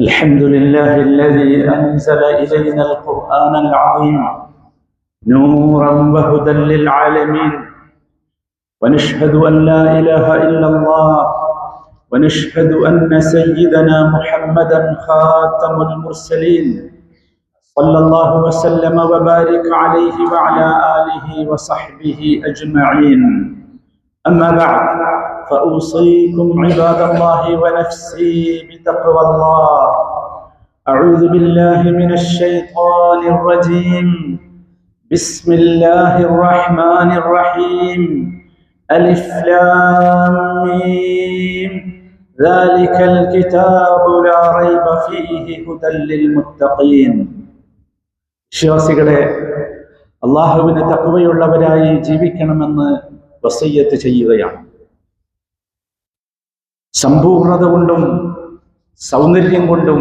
الحمد لله الذي أنزل إلينا القرآن العظيم نورا وهدى للعالمين. ونشهد أن لا إله إلا الله. ونشهد أن سيدنا محمدا خاتم المرسلين. صلى الله وسلم وبارك عليه وعلى آله وصحبه أجمعين. أما بعد فأوصيكم عباد الله ونفسي بتقوى الله أعوذ بالله من الشيطان الرجيم بسم الله الرحمن الرحيم ألف لام ميم ذلك الكتاب لا ريب فيه هدى للمتقين വിശ്വാസികളെ അള്ളാഹുവിന് തക്കവയുള്ളവരായി ജീവിക്കണമെന്ന് വസയ്യത്ത് ചെയ്യുകയാണ് സമ്പൂർണത കൊണ്ടും സൗന്ദര്യം കൊണ്ടും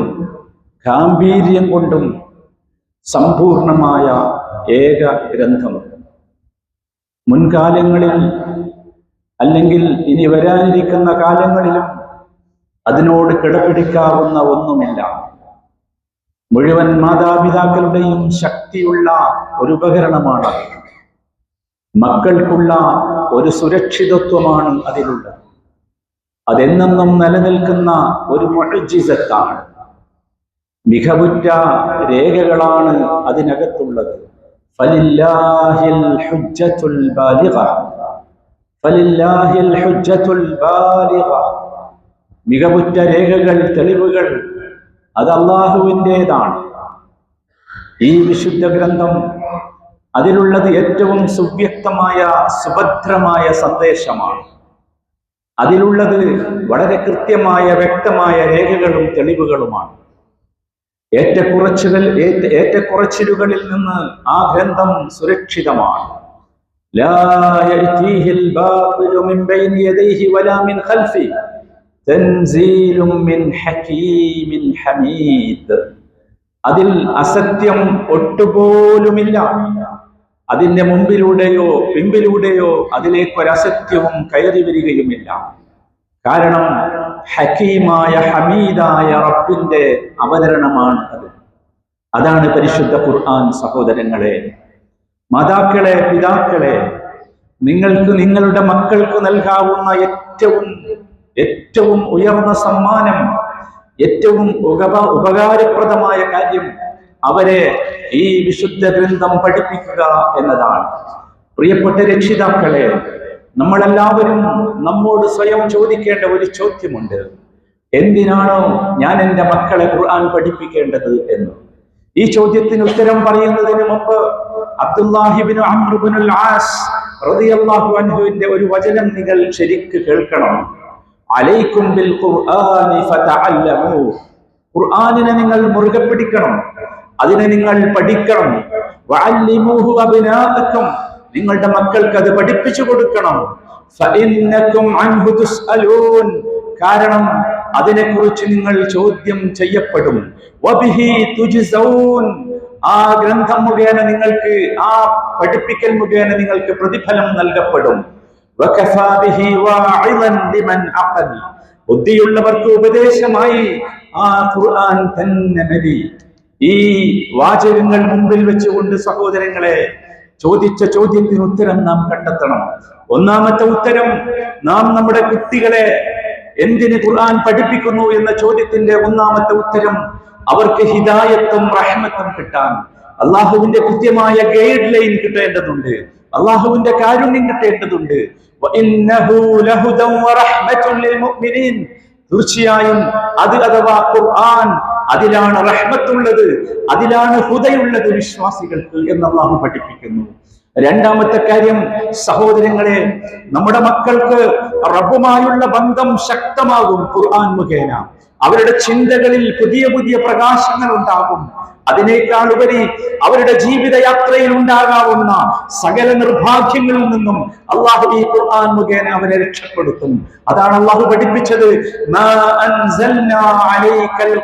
ഗാംഭീര്യം കൊണ്ടും സമ്പൂർണമായ ഏക ഗ്രന്ഥം. മുൻകാലങ്ങളിൽ അല്ലെങ്കിൽ ഇനി വരാനിരിക്കുന്ന കാലങ്ങളിലും അതിനോട് കിടപിടിക്കാവുന്ന ഒന്നുമില്ല. മുഴുവൻ മാതാപിതാക്കളുടെയും ശക്തിയുള്ള ഒരു ഉപകരണമാണ്. മക്കൾക്കുള്ള ഒരു സുരക്ഷിതത്വമാണ് അതിലുള്ളത്. അതെന്നെന്നും നിലനിൽക്കുന്ന ഒരു മൊഴിജിസത്താണ് മികവുറ്റ രേഖകളാണ് അതിനകത്തുള്ളത്. മികവുറ്റ രേഖകൾ തെളിവുകൾ അത് അള്ളാഹുവിന്റെതാണ് ഈ വിശുദ്ധ ഗ്രന്ഥം അതിലുള്ളത് ഏറ്റവും സുവ്യക്തമായ സുഭദ്രമായ സന്ദേശമാണ്. അതിലുള്ളത് വളരെ കൃത്യമായ വ്യക്തമായ രേഖകളും തെളിവുകളുമാണ്. ഏറ്റക്കുറച്ചുകൾ ഏറ്റക്കുറച്ചിലുകളിൽ നിന്ന് ആ ഗ്രന്ഥം സുരക്ഷിതമാണ്. അതിൽ അസത്യം ഒട്ടുപോലുമില്ല. അതിന്റെ മുമ്പിലൂടെയോ പിമ്പിലൂടെയോ അതിലേക്ക് ഒരസത്യവും കയറി വരികയുമില്ല. കാരണം ഹക്കീമായ ഹമീദായ റബ്ബിന്റെ അവതരണമാണ് അത്. അതാണ് പരിശുദ്ധ ഖുർആൻ സഹോദരങ്ങളെ മാതാക്കളെ പിതാക്കളെ നിങ്ങൾക്ക് നിങ്ങളുടെ മക്കൾക്ക് നൽകാവുന്ന ഏറ്റവും ഏറ്റവും ഉയർന്ന സമ്മാനം ഏറ്റവും ഉപക ഉപകാരപ്രദമായ കാര്യം അവരെ ഈ വിശുദ്ധ ഗ്രന്ഥം പഠിപ്പിക്കുക എന്നതാണ്. പ്രിയപ്പെട്ട രക്ഷിതാക്കളെ നമ്മളെല്ലാവരും നമ്മോട് സ്വയം ചോദിക്കേണ്ട ഒരു ചോദ്യമുണ്ട്. എന്തിനാണോ ഞാൻ എന്റെ മക്കളെ ഖുർആൻ പഠിപ്പിക്കേണ്ടത് എന്ന്? ഈ ചോദ്യത്തിന് ഉത്തരം പറയുന്നതിന് മുമ്പ് അബ്ദുല്ലാഹിബിൻ അമ്രുബിനുൽ ആസ് റളിയല്ലാഹു അൻഹുവിന്റെ ഒരു വചനം നിങ്ങൾ ശരിക്ക് കേൾക്കണം. അലൈക്കും ബിൽ ഖുർആനി ഫതഅല്ലമു. ഖുർആനിനെ നിങ്ങൾ മുറുകെ പിടിക്കണം. അതിനെ നിങ്ങൾ പഠിക്കണം. നിങ്ങളുടെ മക്കൾക്ക് അത് പഠിപ്പിച്ചു കൊടുക്കണം. കാരണം അതിനെക്കുറിച്ച് നിങ്ങൾ ചോദ്യം ചെയ്യപ്പെടും. ആ ഗ്രന്ഥം മുഖേന നിങ്ങൾക്ക് ആ പഠിപ്പിക്കൽ മുഖേന നിങ്ങൾക്ക് പ്രതിഫലം നൽകപ്പെടും. ബുദ്ധിയുള്ളവർക്ക് ഉപദേശമായി ആ ഖുർആൻ തന്നെ ഈ വാചകങ്ങൾ മുമ്പിൽ വെച്ചുകൊണ്ട് സഹോദരങ്ങളെ ചോദിച്ച ചോദ്യത്തിന് ഉത്തരം നാം കണ്ടെത്തണം. ഒന്നാമത്തെ ഉത്തരം നാം നമ്മുടെ കുട്ടികളെ എന്തിന് ഖുർആൻ പഠിപ്പിക്കുന്നു എന്ന ചോദ്യത്തിന്റെ ഒന്നാമത്തെ ഉത്തരം അവർക്ക് ഹിദായത്തും റഹ്മത്തും കിട്ടാൻ. അള്ളാഹുവിന്റെ കൃത്യമായ ഗൈഡ് ലൈൻ കിട്ടേണ്ടതുണ്ട്. അള്ളാഹുവിന്റെ കാരുണ്യം കിട്ടേണ്ടതുണ്ട്. തീർച്ചയായും അത് അഥവാ ഖുർആൻ അതിലാണ് റഹ്മത്തുള്ളത് അതിലാണ് ഹുദയുള്ളത് വിശ്വാസികൾക്ക് എന്ന് അള്ളാഹു പഠിപ്പിക്കുന്നു. രണ്ടാമത്തെ കാര്യം സഹോദരങ്ങളെ നമ്മുടെ മക്കൾക്ക് റബ്ബുമായുള്ള ബന്ധം ശക്തമാകും. ഖുർആൻ മുഖേന. അവരുടെ ചിന്തകളിൽ പുതിയ പുതിയ പ്രകാശങ്ങൾ ഉണ്ടാകും. അതിനേക്കാൾ ഉപരി അവരുടെ ജീവിതയാത്രയിൽ ഉണ്ടാകാവുന്ന സകല നിർഭാഗ്യങ്ങളിൽ നിന്നും അള്ളാഹു ഈ ഖുർആൻ മുഖേന അവരെ രക്ഷപ്പെടുത്തും. അതാണ് അള്ളാഹു പഠിപ്പിച്ചത് മാ അൻസൽനാ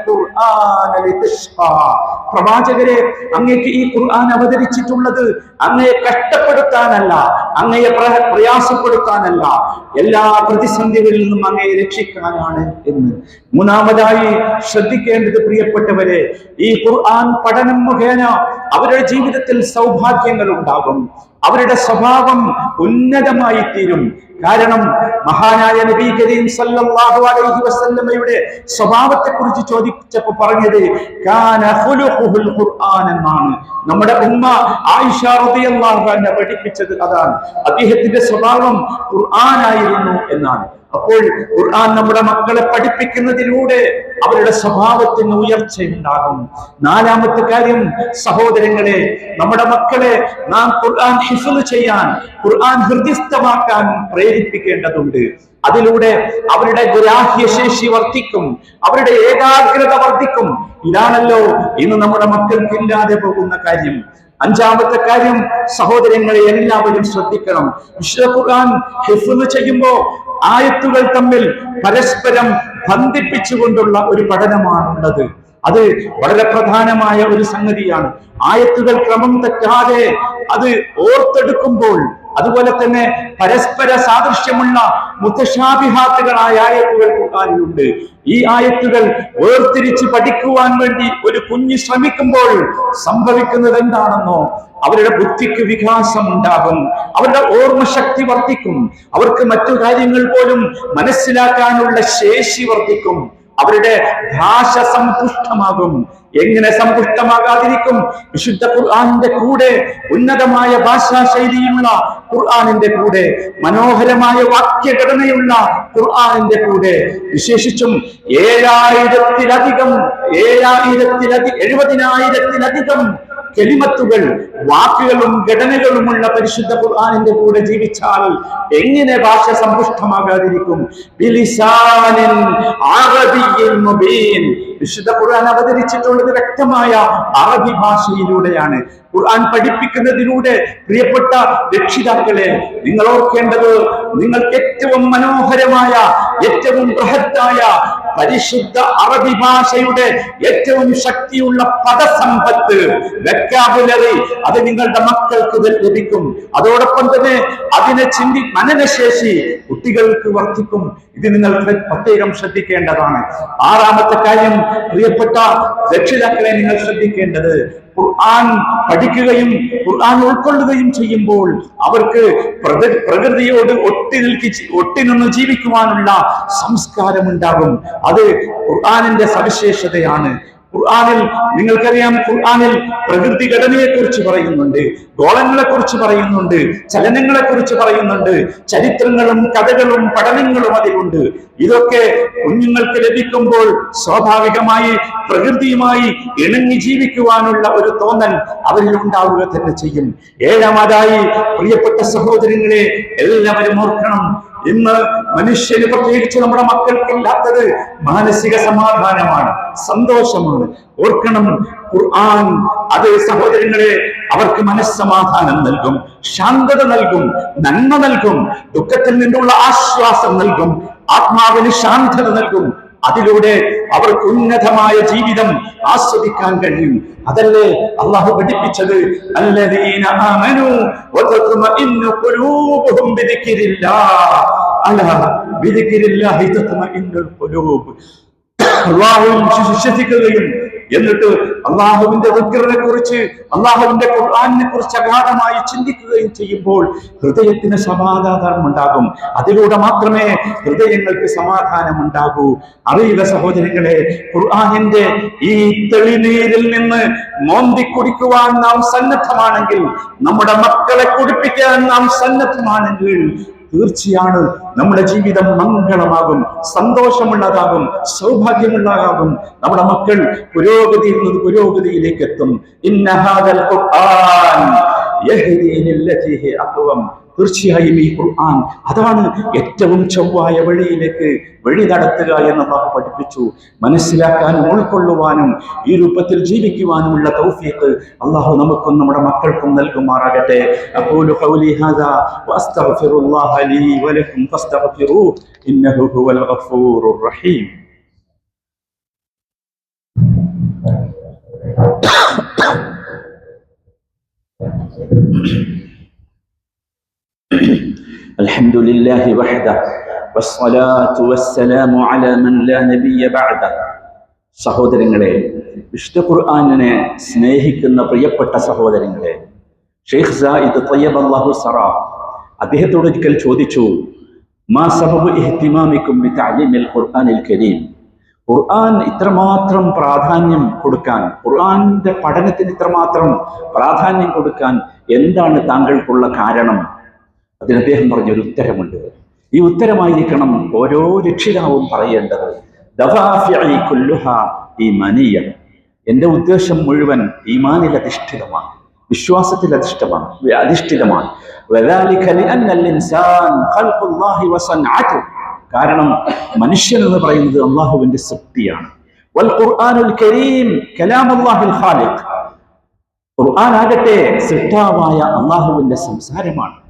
ഖുർആന പ്രവാചകരെ അങ്ങേക്ക് ഈ ഖുർആൻ അവതരിച്ചിട്ടുള്ളത് അങ്ങയെ കഷ്ടപ്പെടുത്താനല്ല അങ്ങയെ പ്രയാസപ്പെടുത്താനല്ല എല്ലാ പ്രതിസന്ധികളിൽ നിന്നും അങ്ങയെ രക്ഷിക്കാനാണ് എന്ന്. മൂന്നാമതായി ശ്രദ്ധിക്കേണ്ടത് പ്രിയപ്പെട്ടവരെ ഈ ഖുർആൻ പഠനം മുഖേന അവരുടെ ജീവിതത്തിൽ സൗഭാഗ്യങ്ങൾ ഉണ്ടാകും. അവരുടെ സ്വഭാവം ഉന്നതമായി തീരും. കാരണം മഹാനായ നബി കരീം സല്ലല്ലാഹു അലൈഹി വസല്ലമയുടെ സ്വഭാവത്തെ കുറിച്ച് ചോദിച്ചപ്പോൾ പറഞ്ഞത് കാന ഖുലുഖുൽ ഖുർആൻ എന്നാണ്. നമ്മുടെ ഉമ്മ ആയിഷ റളിയല്ലാഹു അൻഹ പഠിപ്പിച്ചത് അതാണ്. അദ്ദേഹത്തിന്റെ സ്വഭാവം ഖുർആനായിരുന്നു എന്നാണ്. അപ്പോൾ ഖുർആൻ നമ്മുടെ മക്കളെ പഠിപ്പിക്കുന്നതിലൂടെ അവരുടെ സ്വഭാവത്തിന് ഉയർച്ചയുണ്ടാകും. നാലാമത്തെ കാര്യം സഹോദരങ്ങളെ നമ്മുടെ മക്കളെ നാം ഖുർആൻ ഹിഫ്ള് ചെയ്യാൻ ഖുർആൻ ഹൃദയസ്ഥമാക്കാൻ പ്രേരിപ്പിക്കേണ്ടതുണ്ട്. അതിലൂടെ അവരുടെ ഗ്രാഹ്യശേഷി വർദ്ധിക്കും അവരുടെ ഏകാഗ്രത വർദ്ധിക്കും. ഇതാണല്ലോ ഇന്ന് നമ്മുടെ മക്കൾക്ക് ഇല്ലാതെ പോകുന്ന കാര്യം. അഞ്ചാമത്തെ കാര്യം സഹോദരങ്ങളെ എല്ലാവരും ശ്രദ്ധിക്കണം. വിശുദ്ധ ഖുർആൻ ഹിഫ്ള് ചെയ്യുമ്പോ ആയത്തുകൾ തമ്മിൽ പരസ്പരം ബന്ധിപ്പിച്ചുകൊണ്ടുള്ള ഒരു പഠനമാണുള്ളത്. അത് വളരെ പ്രധാനമായ ഒരു സംഗതിയാണ്. ആയത്തുകൾ ക്രമം തെറ്റാതെ അത് ഓർത്തെടുക്കുമ്പോൾ അതുപോലെ തന്നെ പരസ്പര സാദൃശ്യമുള്ള മുത്തശാഭിഹാത്തുകളായ ആയത്തുകൾ കൂട്ടാനുണ്ട് ഈ ആയത്തുകൾ വേർതിരിച്ച് പഠിക്കുവാൻ വേണ്ടി ഒരു കുഞ്ഞ് ശ്രമിക്കുമ്പോൾ സംഭവിക്കുന്നത് എന്താണെന്നോ അവരുടെ ബുദ്ധിക്ക് വികാസം ഉണ്ടാകും അവരുടെ ഓർമ്മശക്തി വർദ്ധിക്കും. അവർക്ക് മറ്റു കാര്യങ്ങൾ പോലും മനസ്സിലാക്കാനുള്ള ശേഷി വർദ്ധിക്കും. അവരുടെ ഭാഷ സമ്പുഷ്ടമാകും. എങ്ങനെ സമ്പുഷ്ടമാകാതിരിക്കും? വിശുദ്ധ ഖുർആാനിന്റെ കൂടെ ഉന്നതമായ ഭാഷാ ശൈലിയുള്ള ഖുർആാനിന്റെ കൂടെ മനോഹരമായ വാക്യഘടനയുള്ള ഖുർആാനിന്റെ കൂടെ. വിശേഷിച്ചും ഏഴായിരത്തിലധികം ഏഴായിരത്തിലധികം എഴുപതിനായിരത്തിലധികം കെലിമത്തുകൾ വാക്കുകളും ഘടനകളുമുള്ള പരിശുദ്ധ ഖുർആാനിന്റെ കൂടെ ജീവിച്ചാൽ എങ്ങനെ ഭാഷ സമ്പുഷ്ടമാകാതിരിക്കും? വിശുദ്ധ ഖുർആൻ അവതരിച്ചിട്ടുള്ളത് വ്യക്തമായ അറബി ഭാഷയിലൂടെയാണ്. ഖുർആൻ പഠിപ്പിക്കുന്നതിലൂടെ പ്രിയപ്പെട്ട രക്ഷിതാക്കളെ നിങ്ങൾ ഓർക്കേണ്ടത് നിങ്ങൾക്ക് ഏറ്റവും മനോഹരമായ ഏറ്റവും ബൃഹത്തായ പരിശുദ്ധ അറബി ഭാഷയുടെ ഏറ്റവും ശക്തിയുള്ള പദസമ്പത്ത് വെക്കാബുലറി അത് നിങ്ങളുടെ മക്കൾക്ക് ലഭിക്കും. അതോടൊപ്പം തന്നെ അതിനെ ചിന്തി മനനശേഷി കുട്ടികൾക്ക് വർദ്ധിക്കും. ഇത് നിങ്ങൾ പ്രത്യേകം ശ്രദ്ധിക്കേണ്ടതാണ്. ആറാമത്തെ കാര്യം പ്രിയപ്പെട്ട രക്ഷിതാക്കളെ നിങ്ങൾ ശ്രദ്ധിക്കേണ്ടത് ഖുർആൻ പഠിക്കുകയും ഖുർആൻ ഉൾക്കൊള്ളുകയും ചെയ്യുമ്പോൾ അവർക്ക് പ്രകൃതിയോട് ഒട്ടി നിൽക്കി ഒട്ടി നിന്ന് ജീവിക്കുവാനുള്ള സംസ്കാരം ഉണ്ടാകും അത് ഖുർആാനിന്റെ സവിശേഷതയാണ്. ഖുർആനിൽ നിങ്ങൾക്കറിയാം ഖുർആാനിൽ പ്രകൃതി ഘടനയെ കുറിച്ച് പറയുന്നുണ്ട് ഗോളങ്ങളെ കുറിച്ച് പറയുന്നുണ്ട് ചലനങ്ങളെ കുറിച്ച് പറയുന്നുണ്ട് ചരിത്രങ്ങളും കഥകളും പഠനങ്ങളും അതിലുണ്ട്. ഇതൊക്കെ കുഞ്ഞുങ്ങൾക്ക് ലഭിക്കുമ്പോൾ സ്വാഭാവികമായി പ്രകൃതിയുമായി ഇണങ്ങി ജീവിക്കുവാനുള്ള ഒരു തോന്നൽ അവരിൽ ഉണ്ടാവുക തന്നെ ചെയ്യും. ഏഴാമതായി പ്രിയപ്പെട്ട സഹോദരങ്ങളെ എല്ലാവരും ഓർക്കണം ഇന്ന് മനുഷ്യന് പ്രത്യേകിച്ച് നമ്മുടെ മക്കൾക്ക് ഇല്ലാത്തത് മാനസിക സമാധാനമാണ് സന്തോഷമാണ്. ഓർക്കണം ഖുർആൻ അത് സഹോദരങ്ങളെ അവർക്ക് മനസ്സമാധാനം നൽകും ശാന്തത നൽകും നന്മ നൽകും ദുഃഖത്തിൽ നിന്നുള്ള ആശ്വാസം നൽകും ആത്മാവിന് ശാന്തത നൽകും. അതിലൂടെ അവർക്ക് ഉന്നതമായ ജീവിതം ആസ്വദിക്കാൻ കഴിയും. അതല്ലേ അള്ളാഹു പഠിപ്പിച്ചത്? അല്ലദീന ആമനു വതത്മഇന്നു ഖുലൂബുഹും ബിദിക്രില്ലാഹ് അലാ ബിദിക്രില്ലാഹി തത്മഇന്നുൽ ഖുലൂബ്. അള്ളാഹുവിൽ വിശ്വസിക്കുകയും എന്നിട്ട് അള്ളാഹുവിന്റെ വിക്രനെ കുറിച്ച് അള്ളാഹുവിന്റെ ഖുർആാനിനെ കുറിച്ച് അഗാധമായി ചിന്തിക്കുകയും ചെയ്യുമ്പോൾ ഹൃദയത്തിന് സമാധാനം ഉണ്ടാകും. അതിലൂടെ മാത്രമേ ഹൃദയങ്ങൾക്ക് സമാധാനം ഉണ്ടാകൂ. അറിയില്ല സഹോദരങ്ങളെ ഖുർആാനിന്റെ ഈ തെളിനീരിൽ നിന്ന് മോന്തി കുടിക്കുവാൻ നാം സന്നദ്ധമാണെങ്കിൽ നമ്മുടെ മക്കളെ കുടിപ്പിക്കാൻ നാം സന്നദ്ധമാണെങ്കിൽ തീർച്ചയാണ്. നമ്മുടെ ജീവിതം മംഗളമാകും സന്തോഷമുള്ളതാകും സൗഭാഗ്യമുള്ളതാകും. നമ്മുടെ മക്കൾ പുരോഗതിയിൽ നിന്ന് പുരോഗതിയിലേക്ക് എത്തും തീർച്ചയായും ഈ ഖുർആൻ അതാണ് ഏറ്റവും ചൊവ്വായ വഴിയിലേക്ക് വഴി നടത്തുക എന്ന് അള്ളാഹു പഠിപ്പിച്ചു മനസ്സിലാക്കാനും ഉൾക്കൊള്ളുവാനും ഈ രൂപത്തിൽ ജീവിക്കുവാനുമുള്ള തൗഫീഖ് അള്ളാഹു നമുക്കും നമ്മുടെ മക്കൾക്കും നൽകുമാറാകട്ടെ അഖൂലു ഖൗലി ഹാദാ وأستغفر ലീ لي ഫസ്തഗ്ഫിറൂ ഇന്നഹു ഹുവൽ ഗഫൂറുർ റഹീം Thank you. الحمد لله وحده والصلاة والسلام على من لا نبي بعده സഹോദരങ്ങളെ വിശുദ്ധ ഖുർആാനിനെ സ്നേഹിക്കുന്ന പ്രിയപ്പെട്ട സഹോദരങ്ങളെ ഷെയ്ഖ് സായിദ് തയ്യബ് അള്ളാഹു സറ അദ്ദേഹത്തോട് ഒരിക്കൽ ചോദിച്ചു മാ സബബ് ഇഹ്തിമാമിക്കും ബിതഅലീമിൽ ഖുർആനിൽ കരീം ഖുർആൻ ഇത്രമാത്രം പ്രാധാന്യം കൊടുക്കാൻ ഖുർആന്റെ പഠനത്തിന് ഇത്രമാത്രം പ്രാധാന്യം കൊടുക്കാൻ എന്താണ് താങ്കൾക്കുള്ള കാരണം അതിന് അദ്ദേഹം പറഞ്ഞ ഒരു ഉത്തരമുണ്ട്. ഈ ഉത്തരമായിരിക്കണം ഓരോ രക്ഷിതാവും പറയേണ്ടത്. ഈ മനിയ എന്റെ ഉദ്ദേശം മുഴുവൻ ഈമാനിൽ അധിഷ്ഠിതമാണ്. വിശ്വാസത്തിൽ അധിഷ്ഠിതമാണ്. അധിഷ്ഠിതമാണ്. കാരണം മനുഷ്യൻ എന്ന് പറയുന്നത് അള്ളാഹുവിന്റെ സൃഷ്ടിയാണ്. ഖുർആൻ ആകട്ടെ സൃഷ്ടാവായ അള്ളാഹുവിന്റെ സംസാരമാണ്.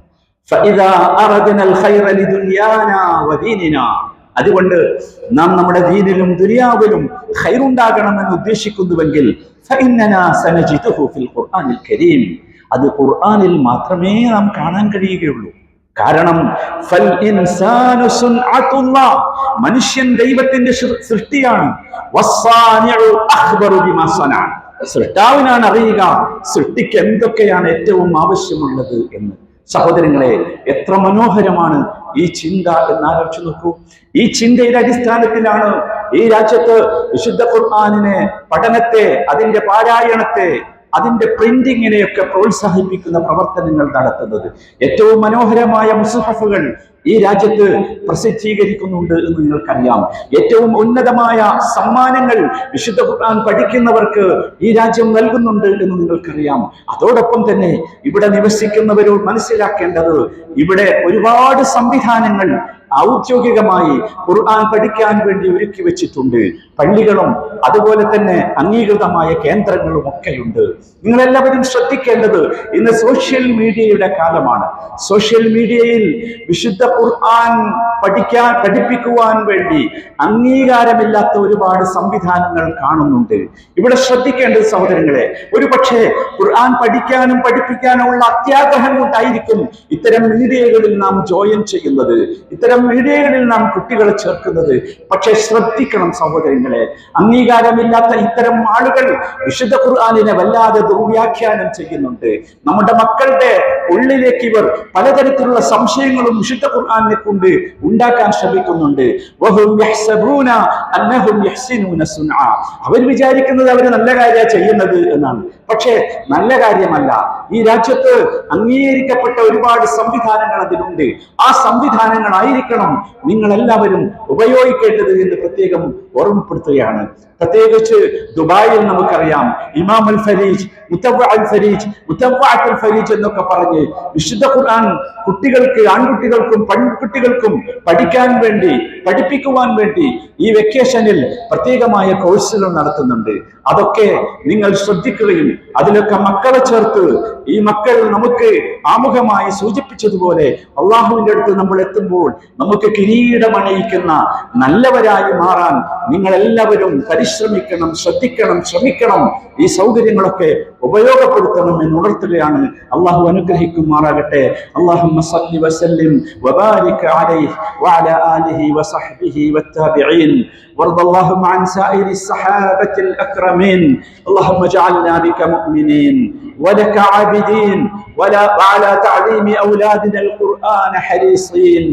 അതുകൊണ്ട് നാം നമ്മുടെ ദീനിലും ദുനിയാവിലും ഹൈറുണ്ടാകണമെന്ന് ഉദ്ദേശിക്കുന്നുവെങ്കിൽ അത് ഖുർആാനിൽ മാത്രമേ നാം കാണാൻ കഴിയുകയുള്ളൂ. കാരണം മനുഷ്യൻ ദൈവത്തിന്റെ സൃഷ്ടിയാണ്. സൃഷ്ടാവിനാണ് അറിയുക സൃഷ്ടിക്ക് എന്തൊക്കെയാണ് ഏറ്റവും ആവശ്യമുള്ളത് എന്ന്. സഹോദരങ്ങളെ എത്ര മനോഹരമാണ് ഈ ചിന്ത എന്ന് ആലോചിച്ചു നോക്കൂ. ഈ ചിന്തയുടെ അടിസ്ഥാനത്തിലാണ് ഈ രാജ്യത്ത് വിശുദ്ധ ഖുർആാനിനെ പഠനത്തെ അതിന്റെ പാരായണത്തെ അതിന്റെ പ്രിന്റിങ്ങിനെയൊക്കെ പ്രോത്സാഹിപ്പിക്കുന്ന പ്രവർത്തനങ്ങൾ നടത്തുന്നത്. ഏറ്റവും മനോഹരമായ മുസഹഫുകൾ ഈ രാജ്യത്ത് പ്രസിദ്ധീകരിക്കുന്നുണ്ട് എന്ന് നിങ്ങൾക്കറിയാം. ഏറ്റവും ഉന്നതമായ സമ്മാനങ്ങൾ വിശുദ്ധ ഖുർആൻ പഠിക്കുന്നവർക്ക് ഈ രാജ്യം നൽകുന്നുണ്ട് എന്ന് നിങ്ങൾക്കറിയാം. അതോടൊപ്പം തന്നെ ഇവിടെ നിവസിക്കുന്നവരോട് മനസ്സിലാക്കേണ്ടത് ഇവിടെ ഒരുപാട് സംവിധാനങ്ങൾ ഔദ്യോഗികമായി ഖുർആൻ പഠിക്കാൻ വേണ്ടി ഒരുക്കി വെച്ചിട്ടുണ്ട്. പള്ളികളും അതുപോലെ തന്നെ അംഗീകൃതമായ കേന്ദ്രങ്ങളും ഒക്കെയുണ്ട്. നിങ്ങൾ എല്ലാവരും ശ്രദ്ധിക്കേണ്ടത് ഇന്ന് സോഷ്യൽ മീഡിയയുടെ കാലമാണ്. സോഷ്യൽ മീഡിയയിൽ വിശുദ്ധ ഖുർആൻ പഠിക്കാൻ പഠിപ്പിക്കുവാൻ വേണ്ടി അംഗീകാരമില്ലാത്ത ഒരുപാട് സംവിധാനങ്ങൾ കാണുന്നുണ്ട്. ഇവിടെ ശ്രദ്ധിക്കേണ്ടത് സഹോദരങ്ങളെ ഒരു പക്ഷേ ഖുർആൻ പഠിക്കാനും പഠിപ്പിക്കാനും ഉള്ള അത്യാഗ്രഹം കൊണ്ടായിരിക്കും ഇത്തരം മീഡിയകളിൽ നാം ജോയിൻ ചെയ്യുന്നത്. ഇത്തരം മീഡിയകളിൽ നാം കുട്ടികളെ ചേർക്കുന്നത്. പക്ഷെ ശ്രദ്ധിക്കണം സഹോദരങ്ങളെ അംഗീകാരമില്ലാത്ത ഇത്തരം ആളുകൾ വിശുദ്ധ ഖുർആാനിനെ വല്ലാതെ ദുർവ്യാഖ്യാനം ചെയ്യുന്നുണ്ട്. നമ്മുടെ മക്കളുടെ ഉള്ളിലേക്ക് ഇവർ പലതരത്തിലുള്ള സംശയങ്ങളും വിശുദ്ധ ഖുർആാനിനെ കൊണ്ട് ഉണ്ടാക്കാൻ ശ്രമിക്കുന്നുണ്ട്. അവർ വിചാരിക്കുന്നത് അവർ നല്ല കാര്യ ചെയ്യുന്നത് എന്നാണ്. പക്ഷേ നല്ല കാര്യമല്ല. ഈ രാജ്യത്ത് അംഗീകരിക്കപ്പെട്ട ഒരുപാട് സംവിധാനങ്ങൾ അതിലുണ്ട്. ആ സംവിധാനങ്ങളായിരിക്കണം നിങ്ങൾ എല്ലാവരും ഉപയോഗിക്കേണ്ടത് എന്ന് പ്രത്യേകം ഓർമ്മപ്പെടുത്തുകയാണ്. പ്രത്യേകിച്ച് ദുബായിൽ നമുക്കറിയാം Imam Al Fareej Fareej Al Fareej എന്നൊക്കെ പറഞ്ഞ് വിശുദ്ധ ഖുർആൻ കുട്ടികൾക്ക് ആൺകുട്ടികൾക്കും പെൺകുട്ടികൾക്കും പഠിക്കാൻ വേണ്ടി പഠിപ്പിക്കുവാൻ വേണ്ടി ഈ വെക്കേഷനിൽ പ്രത്യേകമായ കോഴ്സുകൾ നടത്തുന്നുണ്ട്. അതൊക്കെ നിങ്ങൾ ശ്രദ്ധിക്കുകയും അതിലൊക്കെ മക്കളെ ചേർത്ത് ഈ മക്കൾ നമുക്ക് ആമുഖമായി സൂചിപ്പിച്ചതുപോലെ അള്ളാഹുവിന്റെ അടുത്ത് നമ്മൾ എത്തുമ്പോൾ നമുക്ക് കിരീടമണിയിക്കുന്ന നല്ലവരായി മാറാൻ നിങ്ങൾ എല്ലാവരും പരിശ്രമിക്കണം ശ്രദ്ധിക്കണം ശ്രമിക്കണം ഈ സൗകര്യങ്ങളൊക്കെ ഉപയോഗപ്പെടുത്തണം എന്ന് ഉണർത്തുകയാണ് അള്ളാഹു അനുഗ്രഹിക്കുമാറാകട്ടെ അള്ളാഹു വസല്ലിം وبارك عليه وعلى آله وصحبه والتابعين وارض اللهم عن سائر الصحابة الأكرمين اللهم اجعلنا بك مؤمنين ولك عابدين ولا وعلى تعليم أولادنا القرآن حريصين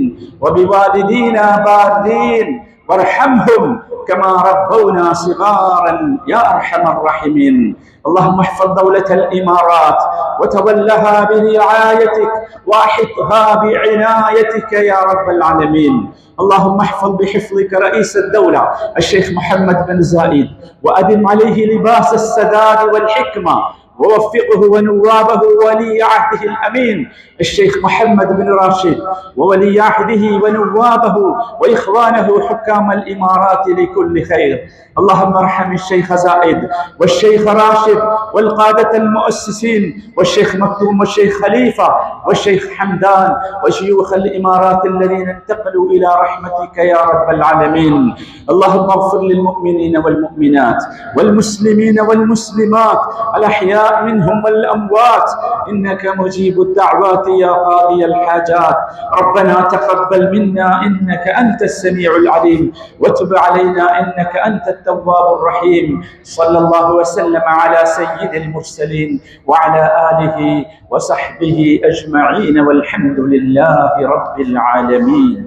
وبوالدينا بارين وارحمهم كما ربونا صغارا يا أرحم الراحمين. اللهم احفظ دولة الإمارات وتولها برعايتك وأحطها بعنايتك يا رب العالمين. اللهم احفظ بحفظك رئيس الدولة الشيخ محمد بن زايد وأدم عليه لباس السداد والحكمة ووفقه ونوابه ولي عهده الأمين الشيخ محمد بن راشد وولي عهده ونوابه وإخوانه حكام الإمارات لكل خير. اللهم ارحم الشيخ زائد والشيخ راشد والقادة المؤسسين والشيخ مكتوم والشيخ خليفة والشيخ حمدان وشيوخ الإمارات الذين انتقلوا إلى رحمتك يا رب العالمين. اللهم اغفر للمؤمنين والمؤمنات والمسلمين والمسلمات الأحياء منهم والأموات إنك مجيب الدعوات يا قاضي الحاجات. ربنا تقبل منا إنك أنت السميع العليم. وتب علينا إنك أنت التواب الرحيم. صلى الله وسلم على سيد المرسلين وعلى آله وصحبه أجمعين. والحمد لله رب العالمين.